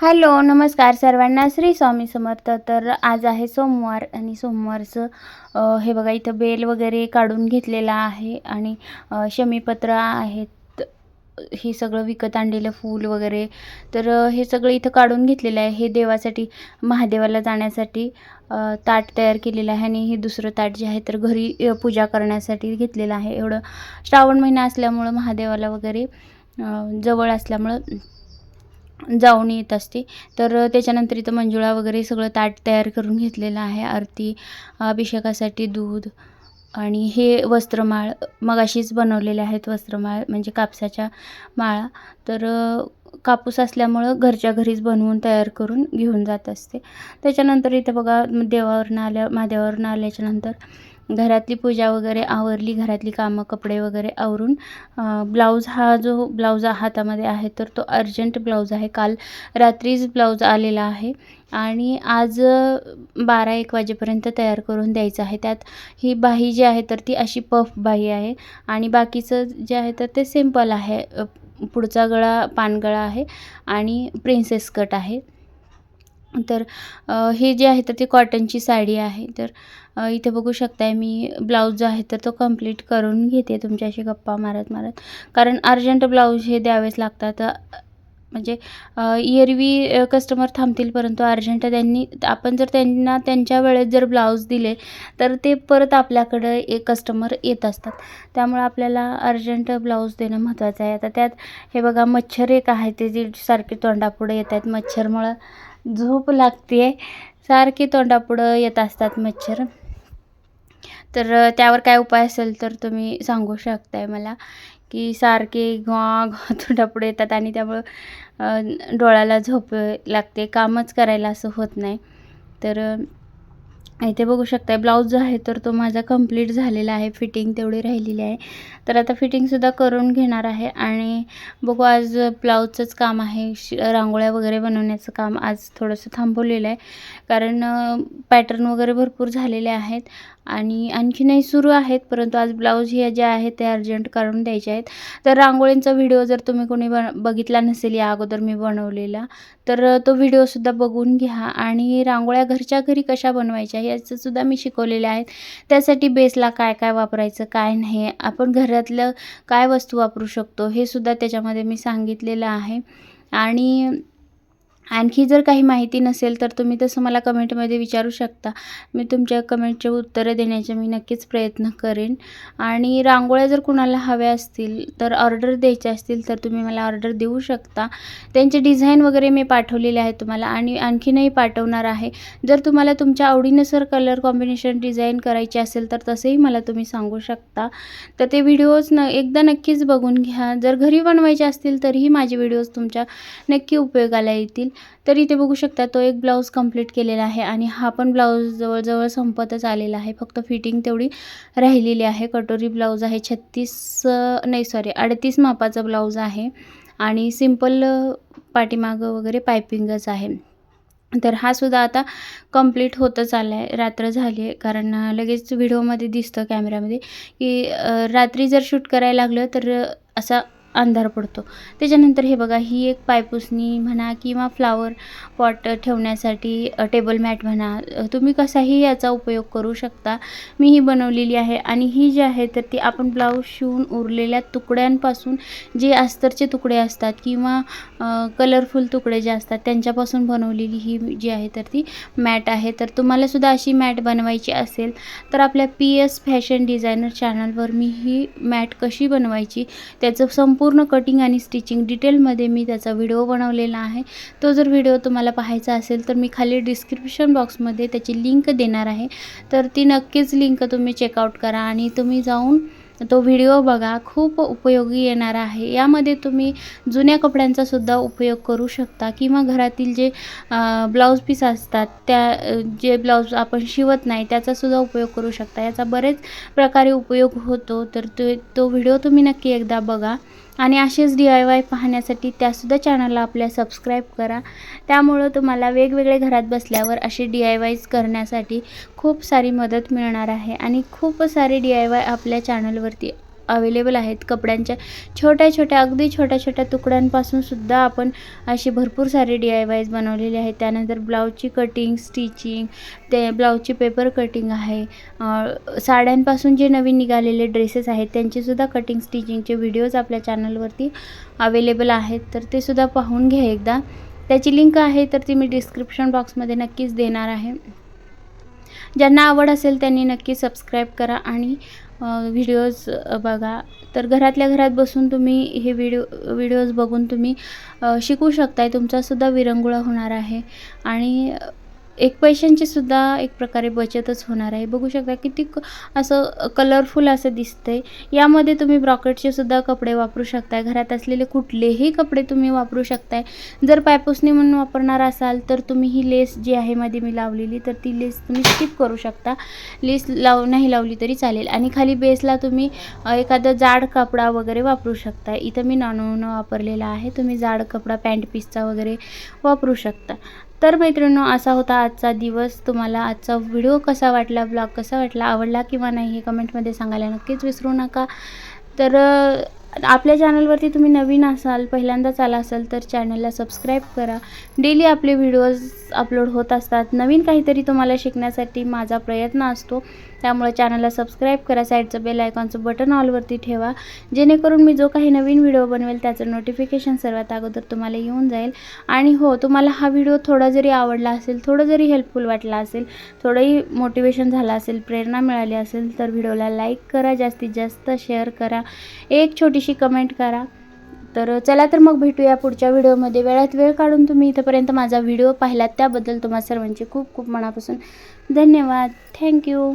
Hello नमस्कार सर्वांना. श्री स्वामी समर्थ. तर आज आहे सोमवार आणि सोमवारचं हे बघा इथं बेल वगैरे काढून घेतलेला आहे आणि शमीपत्र आहेत. हे सगळं विकत आणलेलं फूल वगैरे. तर हे सगळं इथं काढून घेतलेलं आहे. हे देवासाठी महादेवाला जाण्यासाठी ताट तयार केलेलं आहे आणि हे दुसरं ताट जे आहे तर घरी पूजा करण्यासाठी घेतलेलं आहे. एवढं श्रावण महिना असल्यामुळं महादेवाला वगैरे जवळ असल्यामुळं जाऊन येत असते. तर त्याच्यानंतर इथं मंजुळा वगैरे सगळं ताट तयार करून घेतलेलं आहे. आरती अभिषेकासाठी दूध आणि हे वस्त्रमाळ मगाशीच बनवलेले आहेत वस्त्रमाळ म्हणजे कापसाच्या माळा. तर कापूस असल्यामुळं घरच्या घरीच बनवून तयार करून घेऊन जात असते. त्याच्यानंतर इथं बघा देवावरनं आल्या महादेवावरनं आल्याच्यानंतर घरातली पूजा वगैरे आवरली घरातली कामं कपडे वगैरे आवरून ब्लाऊज हा जो ब्लाऊज हातामध्ये आहे तर तो अर्जंट ब्लाऊज आहे. काल रात्रीच ब्लाऊज आलेला आहे आणि आज बारा एक वाजेपर्यंत तयार करून द्यायचं आहे. त्यात ही बाही जी आहे तर ती अशी पफ बाही आहे आणि बाकीचं जे आहे तर ते सिंपल आहे. पुढचा गळा पानगळा आहे आणि प्रिन्सेस कट आहे. तर हे जे आहे तर ती कॉटनची साडी आहे. तर इथे बघू शकताय मी ब्लाऊज जो आहे तर तो कंप्लीट करून घेते. तुमच्याशी गप्पा मारत मारत. कारण अर्जंट ब्लाऊज हे द्यावेच लागतात. म्हणजे अ, एरवी कस्टमर थांबतील परंतु अर्जंट त्यांनी आपण जर त्यांना त्यांच्या वेळेत जर ब्लाऊज दिले तर ते परत आपल्याकडं एक कस्टमर येत असतात. त्यामुळे आपल्याला अर्जंट ब्लाऊज देणं महत्त्वाचं आहे. आता त्यात हे बघा मच्छर एक आहे ते जे सारखे तोंडापुढे येत आहेत मच्छरमुळं झोप लागते सारखे तोंडापुढं येत असतात मच्छर. तर त्यावर काय उपाय असेल तर तुम्ही सांगू शकताय मला. की सारखे ग्वा ग्वा तोंडापुढे येतात आणि त्यामुळं डोळ्याला झोप लागते. कामच करायला असं होत नाही. तर इथे बघू शकताय ब्लाऊज जो आहे तर तो माझा कंप्लीट झालेला आहे. फिटिंग तेवढी राहिलेली आहे. तर आता फिटिंगसुद्धा करून घेणार आहे आणि बघू आज ब्लाऊजचंच काम आहे. श रांगोळ्या वगैरे बनवण्याचं काम आज थोडंसं थांबवलेलं आहे. कारण पॅटर्न वगैरे भरपूर झालेले आहेत. आणि आणखीनही सुरू आहेत परंतु आज ब्लाऊज हे जे आहेत ते अर्जंट काढून द्यायचे आहेत. तर रांगोळींचा व्हिडिओ जर तुम्ही कोणी बन बघितला नसेल या अगोदर मी बनवलेला तर तो व्हिडिओसुद्धा बघून घ्या. आणि रांगोळ्या घरच्या घरी कशा बनवायच्या याचंसुद्धा मी शिकवलेले आहेत. त्यासाठी बेसला काय काय वापरायचं काय नाही आपण घरातलं काय वस्तू वापरू शकतो हे सुद्धा त्याच्यामध्ये मी सांगितलेलं आहे. आणि आणखी जर काही माहिती नसेल तर तुम्ही तसं मला कमेंटमध्ये विचारू शकता. मी तुमच्या कमेंटचे उत्तरं देण्याचे मी नक्कीच प्रयत्न करेन. आणि रांगोळ्या जर कुणाला हव्या असतील तर ऑर्डर द्यायच्या असतील तर तुम्ही मला ऑर्डर देऊ शकता. त्यांचे डिझाईन वगैरे मी पाठवलेले आहे तुम्हाला आणि आणखीनही पाठवणार आहे. जर तुम्हाला तुमच्या आवडीनुसार कलर कॉम्बिनेशन डिझाईन करायचे असेल तर तसंही मला तुम्ही सांगू शकता. तर ते व्हिडिओज न एकदा नक्कीच बघून घ्या. जर घरी बनवायचे असतील तरीही माझे व्हिडिओज तुमच्या नक्की उपयोगाला येतील. तर इथे बघू शकता तो एक ब्लाऊज कंप्लीट केलेला आहे आणि हा पण ब्लाऊज जवळजवळ संपतच आलेला आहे. फक्त फिटिंग तेवढी राहिलेली आहे. कटोरी ब्लाऊज आहे छत्तीस नाही सॉरी अडतीस मापाचा ब्लाऊज आहे आणि सिंपल पाठीमागं वगैरे पायपिंगच आहे. तर हा सुद्धा आता कंप्लीट होतच आला आहे रात्र झाली आहे. कारण लगेच व्हिडिओमध्ये दिसतं कॅमेऱ्यामध्ये की रात्री जर शूट करायला लागलं तर असा अंधार पडतो. त्याच्यानंतर हे बघा ही एक पायपुसणी म्हणा किंवा फ्लावर पॉट ठेवण्यासाठी टेबल मॅट म्हणा तुम्ही कसाही याचा उपयोग करू शकता. मी ही बनवलेली आहे आणि ही जी आहे तर ती आपण ब्लाऊज शिवून उरलेल्या तुकड्यांपासून जे अस्तरचे तुकडे असतात किंवा कलरफुल तुकडे जे असतात त्यांच्यापासून बनवलेली ही जी आहे तर ती मॅट आहे. तर तुम्हालासुद्धा अशी मॅट बनवायची असेल तर आपल्या पी एस फॅशन डिझायनर चॅनलवर मी ही मॅट कशी बनवायची त्याचं संपूर्ण पूर्ण कटिंग आणि स्टिचिंग डिटेलमध्ये मी त्याचा व्हिडिओ बनवलेला आहे. तो जर व्हिडिओ तुम्हाला पाहायचा असेल तर मी खाली डिस्क्रिप्शन बॉक्समध्ये त्याची लिंक देणार आहे. तर ती नक्कीच लिंक तुम्ही चेकआउट करा आणि तुम्ही जाऊन तो व्हिडिओ बघा. खूप उपयोगी येणार आहे. यामध्ये तुम्ही जुन्या कपड्यांचा सुद्धा उपयोग करू शकता किंवा घरातील जे ब्लाऊज पीस असतात त्या जे ब्लाऊज आपण शिवत नाही त्याचासुद्धा उपयोग करू शकता. याचा बरेच प्रकारे उपयोग होतो. तर तो तो व्हिडिओ तुम्ही नक्की एकदा बघा. आणि असेच डी आय वाय पाहण्यासाठी त्यासुद्धा चॅनलला आपल्या सबस्क्राईब करा. त्यामुळं तुम्हाला वेगवेगळे घरात बसल्यावर असे डी आय वायज करण्यासाठी खूप सारी मदत मिळणार आहे. आणि खूप सारे डी आय वाय आपल्या चॅनलवरती अवेलेबल आहेत कपड्यांच्या. छोट्या छोट्या अगदी छोट्या छोट्या तुकड्यांपासून सुद्धा आपण अशी भरपूर सारे डी आय वायज बनवलेले आहेत त्यानंतर ब्लाऊजची कटिंग स्टिचिंग ते ब्लाऊजची पेपर कटिंग आहे. साड्यांपासून जे नवीन निघालेले ड्रेसेस आहेत त्यांचेसुद्धा कटिंग स्टिचिंगचे व्हिडिओज आपल्या चॅनलवरती अवेलेबल आहेत. तर ते सुद्धा पाहून घ्या एकदा. त्याची लिंक आहे तर ती मी डिस्क्रिप्शन बॉक्समध्ये नक्कीच देणार आहे. ज्यांना आवड असेल त्यांनी नक्की सबस्क्राईब करा आणि व्हिडिओज बघा. तर घरातल्या घरात बसून तुम्ही हे व्हिडिओ व्हिडिओज बघून तुम्ही शिकू शकताय. तुमचासुद्धा विरंगुळा होणार आहे. आणि एक पैशांची सुद्धा एक प्रकारे बचतच होणार आहे. बघू शकता किती असं कलरफुल असं दिसतंय. यामध्ये तुम्ही ब्रॉकेटचे सुद्धा कपडे वापरू शकताय. घरात असलेले कुठलेही कपडे तुम्ही वापरू शकताय. जर पायपुसणी म्हणून वापरणार असाल तर तुम्ही ही लेस जी आहे मध्ये मी लावलेली तर ती लेस तुम्ही स्किप करू शकता. लेस लाव नाही लावली तरी चालेल. आणि खाली बेसला तुम्ही एखादं जाड कपडा वगैरे वापरू शकता इथं मी नॉनवून वापरलेला आहे. तुम्ही जाड कपडा पॅन्ट पीसचा वगैरे वापरू शकता. तर मैत्रिणींनो असा होता आजचा दिवस. तुम्हाला आजचा व्हिडिओ कसा वाटला ब्लॉग कसा वाटला आवडला किंवा नाही हे कमेंटमध्ये सांगायला नक्कीच विसरू नका. तर आपल्या चॅनलवरती तुम्ही नवीन असाल पहिल्यांदाच आला असाल तर चॅनलला सबस्क्राईब करा. डेली आपले व्हिडिओज अपलोड होत असतात. नवीन काहीतरी तुम्हाला शिकण्यासाठी माझा प्रयत्न असतो. त्यामुळे चॅनलला सबस्क्राईब करा. साईडचं बेल आयकॉनचं बटन ऑलवरती ठेवा. जेणेकरून मी जो काही नवीन व्हिडिओ बनवेल त्याचं नोटिफिकेशन सर्वात अगोदर तुम्हाला येऊन जाईल. आणि हो तुम्हाला हा व्हिडिओ थोडा जरी आवडला असेल थोडं जरी हेल्पफुल वाटला असेल थोडंही मोटिवेशन झालं असेल प्रेरणा मिळाली असेल तर व्हिडिओला लाईक करा. जास्तीत जास्त शेअर करा. एक छोटी छोटीशी कमेंट करा. तर चला तर मग भेटूया पुढच्या व्हिडिओमध्ये. वेळात वेळ काढून तुम्ही इथंपर्यंत माझा व्हिडिओ पाहिलात त्याबद्दल तुम्हा सर्वांचे खूप खूप मनापासून धन्यवाद. थँक्यू